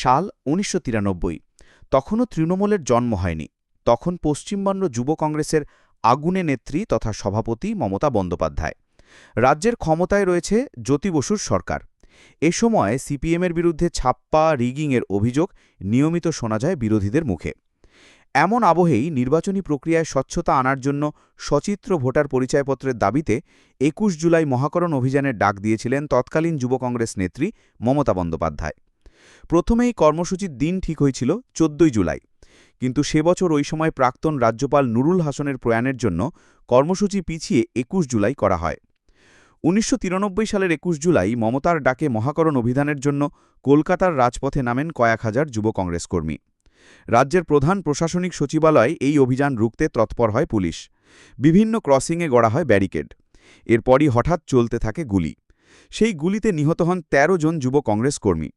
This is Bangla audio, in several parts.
সাল উনিশশো তখনও তৃণমূলের জন্ম হয়নি। তখন পশ্চিমবঙ্গ যুব কংগ্রেসের আগুনে নেত্রী তথা সভাপতি মমতা বন্দ্যোপাধ্যায়। রাজ্যের ক্ষমতায় রয়েছে জ্যোতি বসুর সরকার। এ সময় সিপিএমের বিরুদ্ধে ছাপ্পা রিগিংয়ের অভিযোগ নিয়মিত শোনা যায় বিরোধীদের মুখে। এমন আবহেই নির্বাচনী প্রক্রিয়ায় স্বচ্ছতা আনার জন্য সচিত্র ভোটার পরিচয়পত্রের দাবিতে একুশ জুলাই মহাকরণ অভিযানের ডাক দিয়েছিলেন তৎকালীন যুব কংগ্রেস নেত্রী মমতা বন্দ্যোপাধ্যায়। প্রথমেই কর্মসূচির দিন ঠিক হয়েছিল চোদ্দই জুলাই। কিন্তু সে বছর ওই সময় প্রাক্তন রাজ্যপাল নুরুল হাসনের প্রয়াণের জন্য কর্মসূচি পিছিয়ে একুশ জুলাই করা হয়। উনিশশো সালের একুশ জুলাই মমতার ডাকে মহাকরণ অভিধানের জন্য কলকাতার রাজপথে নামেন কয়েক হাজার যুব কংগ্রেস কর্মী। রাজ্যের প্রধান প্রশাসনিক সচিবালয় এই অভিযান রুখতে তৎপর হয় পুলিশ। বিভিন্ন ক্রসিংয়ে গড়া হয় ব্যারিকেড। এরপরই হঠাৎ চলতে থাকে গুলি। সেই গুলিতে নিহত হন ১৩ জন যুব কংগ্রেস কর্মী।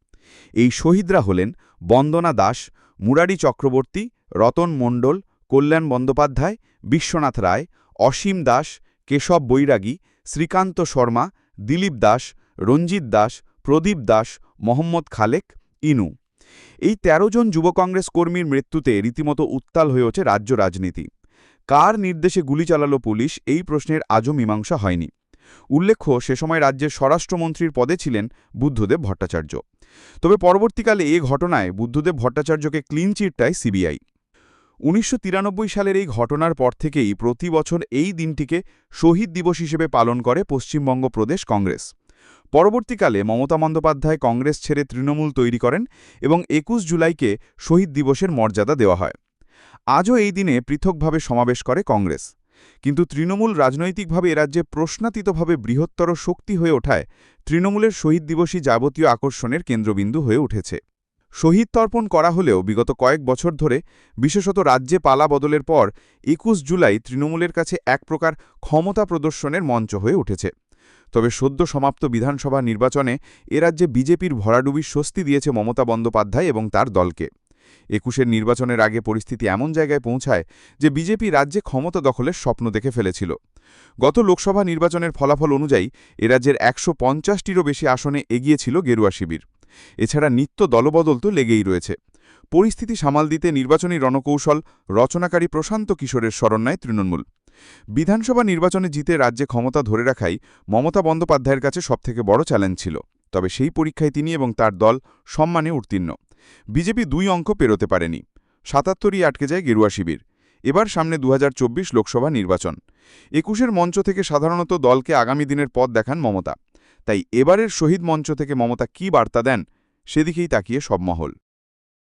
এই শহীদরা হলেন বন্দনা দাস, মুরারি চক্রবর্তী, রতন মণ্ডল, কল্যাণ বন্দ্যোপাধ্যায়, বিশ্বনাথ রায়, অসীম দাস, কেশব বৈরাগী, শ্রীকান্ত শর্মা, দিলীপ দাস, রঞ্জিত দাস, প্রদীপ দাস, মোহাম্মদ খালেক, ইনু। এই ১৩ জন যুব কংগ্রেস কর্মীর মৃত্যুতে রীতিমতো উত্তাল হয়ে ওঠে রাজ্য রাজনীতি। কার নির্দেশে গুলি চালালো পুলিশ এই প্রশ্নের আজও মীমাংসা হয়নি। উল্লেখ্য, সে সময় রাজ্যের স্বরাষ্ট্রমন্ত্রীর পদে ছিলেন বুদ্ধদেব ভট্টাচার্য। তবে পরবর্তীকালে এ ঘটনায় বুদ্ধদেব ভট্টাচার্যকে ক্লিন চিটটায় সিবিআই উনিশশো তিরানব্বই সালের এই ঘটনার পর থেকেই প্রতি বছর এই দিনটিকে শহীদ দিবস হিসেবে পালন করে পশ্চিমবঙ্গ প্রদেশ কংগ্রেস। পরবর্তীকালে মমতা বন্দ্যোপাধ্যায় কংগ্রেস ছেড়ে তৃণমূল তৈরি করেন এবং একুশ জুলাইকে শহীদ দিবসের মর্যাদা দেওয়া হয়। আজও এই দিনে পৃথকভাবে সমাবেশ করে কংগ্রেস। কিন্তু তৃণমূল রাজনৈতিকভাবে এরাজ্যে প্রশ্নাতীতভাবে বৃহত্তর শক্তি হয়ে ওঠায় তৃণমূলের শহীদ দিবসই যাবতীয় আকর্ষণের কেন্দ্রবিন্দু হয়ে উঠেছে। শহীদ তর্পণ করা হলেও বিগত কয়েক বছর ধরে বিশেষত রাজ্যে পালা বদলের পর একুশ জুলাই তৃণমূলের কাছে এক প্রকার ক্ষমতা প্রদর্শনের মঞ্চ হয়ে উঠেছে। তবে সদ্য সমাপ্ত বিধানসভা নির্বাচনে এ রাজ্যে বিজেপির ভরাডুবির স্বস্তি দিয়েছে মমতা বন্দ্যোপাধ্যায় এবং তার দলকে। একুশের নির্বাচনের আগে পরিস্থিতি এমন জায়গায় পৌঁছায় যে বিজেপি রাজ্যে ক্ষমতা দখলের স্বপ্ন দেখে ফেলেছিল। গত লোকসভা নির্বাচনের ফলাফল অনুযায়ী এ রাজ্যের একশো পঞ্চাশটিরও বেশি আসনে এগিয়েছিল গেরুয়া শিবির। এছাড়া নিত্য দলবদল তো লেগেই রয়েছে। পরিস্থিতি সামাল দিতে নির্বাচনী রণকৌশল, রচনাকারী প্রশান্ত কিশোরের স্মরণ নেয় তৃণমূল। বিধানসভা নির্বাচনে জিতে রাজ্যে ক্ষমতা ধরে রাখাই মমতা বন্দ্যোপাধ্যায়ের কাছে সবথেকে বড় চ্যালেঞ্জ ছিল। তবে সেই পরীক্ষায় তিনি এবং তার দল সম্মানে উত্তীর্ণ। বিজেপি দুই অঙ্ক পেরোতে পারেনি। সাতাত্তরই আটকে যায় গেরুয়া শিবির। এবার সামনে দু হাজার চব্বিশ লোকসভা নির্বাচন। একুশের মঞ্চ থেকে সাধারণত দলকে আগামী দিনের পথ দেখান মমতা। তাই এবারের শহীদ মঞ্চ থেকে মমতা কি বার্তা দেন, সেদিকেই তাকিয়ে সব মহল।